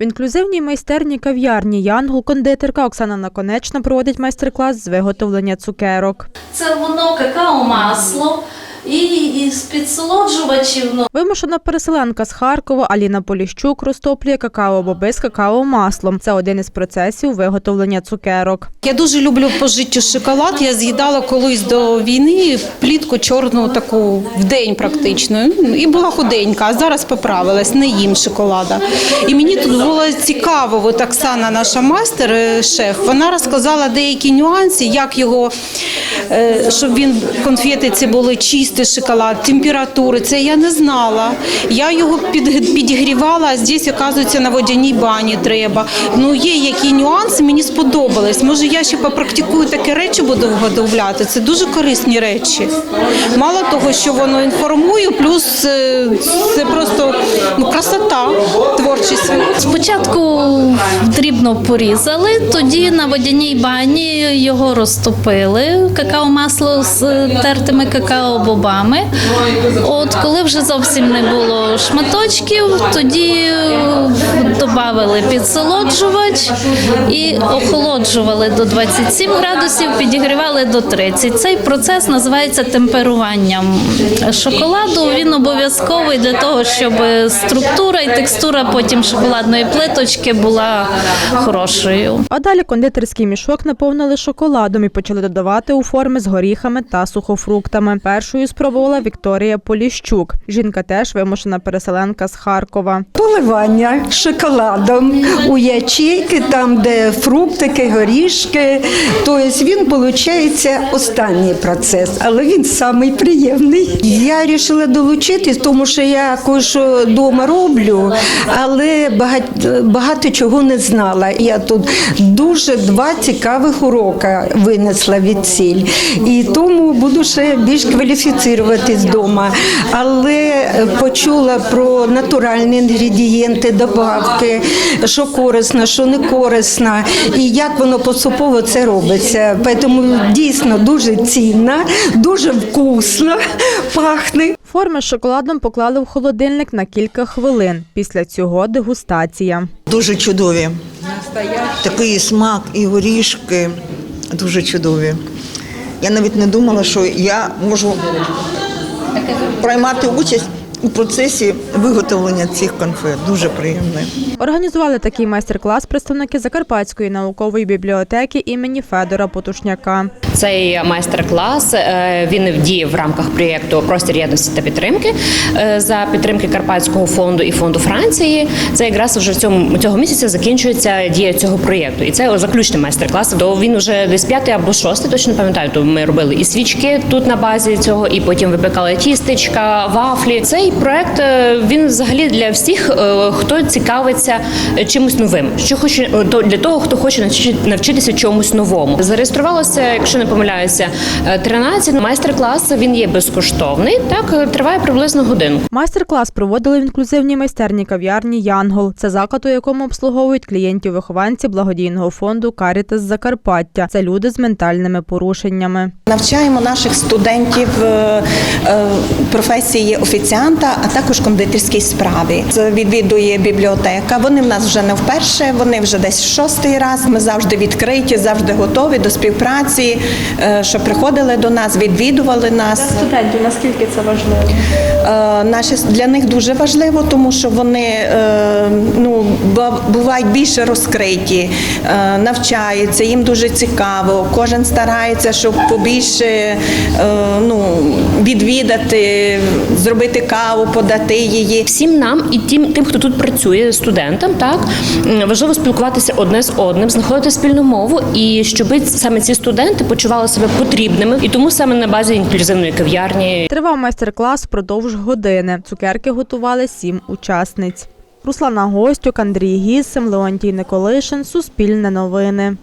В інклюзивній майстерні кав'ярні Янгол кондитерка Оксана Наконечна проводить майстер-клас з виготовлення цукерок. Це воно какао масло і, і з підсолоджувачів. Ну, Вимушена переселенка з Харкова Аліна Поліщук розтоплює какао-боби з какао-маслом. Це один із процесів виготовлення цукерок. Я дуже люблю по життю шоколад. Я з'їдала колись до війни плітку чорну таку в день практично. І була худенька, а зараз поправилась, не їм шоколада. І мені тут було цікаво, от Оксана, наша майстер, е, шеф, вона розказала деякі нюанси, як його, е, щоб він конфети ці були чистий шоколад, температури. Це я не знала. Я його під, підігрівала, а здесь, оказується, на водяній бані треба. Ну, є які нюанси, мені сподобались. Може, я ще попрактикую такі речі, буду виготовляти. Це дуже корисні речі. Мало того, що воно інформує, плюс е, це просто ну, красота, творчість. спочатку дрібно порізали, тоді на водяній бані його розтопили, какао-масло з тертими какао-бобами. От коли вже зовсім не було шматочків, тоді додали підсолоджувач і охолоджували до 27 градусів, підігрівали до 30. Цей процес називається темперуванням шоколаду. Він обов'язковий для того, щоб структура і текстура потім шоколадної плиточки була хорошою. А далі кондитерський мішок наповнили шоколадом і почали додавати у форми з горіхами та сухофруктами. Першою спробувала Вікторія Поліщук. Жінка теж вимушена переселенка з Харкова. Поливання шоколадом у ячейки, там, де фруктики, горішки. Тобто він, виходить, останній процес, але він самий приємний. Я вирішила долучитись, тому що я кое-що вдома роблю, але багато, багато чого не знала. Я тут дуже два цікавих уроки винесла від ціль. І тому буду ще більш кваліфіцируватись вдома. Але е, почула про натуральні інгредієнти, добавки, що корисно, що не корисно, і як воно поступово це робиться. Тому дійсно дуже цінно, дуже вкусно пахне. Форми з шоколадом поклали в холодильник на кілька хвилин. Після цього дегустація. Дуже чудові. Такий смак і горішки дуже чудові. Я навіть не думала, що я можу приймати участь у процесі виготовлення цих конфет. Дуже приємно. Організували такий майстер-клас представники Закарпатської наукової бібліотеки імені Федора Потушняка. Цей майстер-клас е, він діє в рамках проєкту Простір єдності та підтримки е, за підтримки Карпатського фонду і фонду Франції. Це якраз вже в цьому цього місяця закінчується дія цього проєкту. І це заключний майстер-клас. То він вже десь п'ятий або шостий, точно пам'ятаю. То ми робили і свічки тут на базі цього, і потім випекали тістечка, вафлі. Цей проект е, він взагалі для всіх, е, хто цікавиться чимось новим, що хоче е, то для того, хто хоче навчитися чомусь новому. Зареєструвалося, якщо не помиляюся, е, 13 майстер-клас. Він є безкоштовний. Так е, триває приблизно годину. Майстер-клас проводили в інклюзивній майстерні кав'ярні Янгол. Це заклад, у якому обслуговують клієнтів вихованці благодійного фонду Карітас Закарпаття. Це люди з ментальними порушеннями. Навчаємо наших студентів е, е, професії офіціанта, а також кондитерській справі. Це відвідує бібліотека. Вони в нас вже не вперше, вони вже десь шостий раз. Ми завжди відкриті, завжди готові до співпраці, е, що приходили до нас, відвідували нас. Для студентів, наскільки це важливо? Е, Наші для них дуже важливо, тому що вони е, ну бувають більше розкриті, навчаються, їм дуже цікаво. Кожен старається, щоб побільше ну, відвідати, зробити каву, подати її. Всім нам і тим, тим, хто тут працює, студентам, так важливо спілкуватися одне з одним, знаходити спільну мову, і щоб саме ці студенти почували себе потрібними, і тому саме на базі інклюзивної кав'ярні Тривав майстер-клас впродовж години. Цукерки готували сім учасниць. Руслана Гостюк, Андрій Гісим, Леонтій Николишин. Суспільне новини.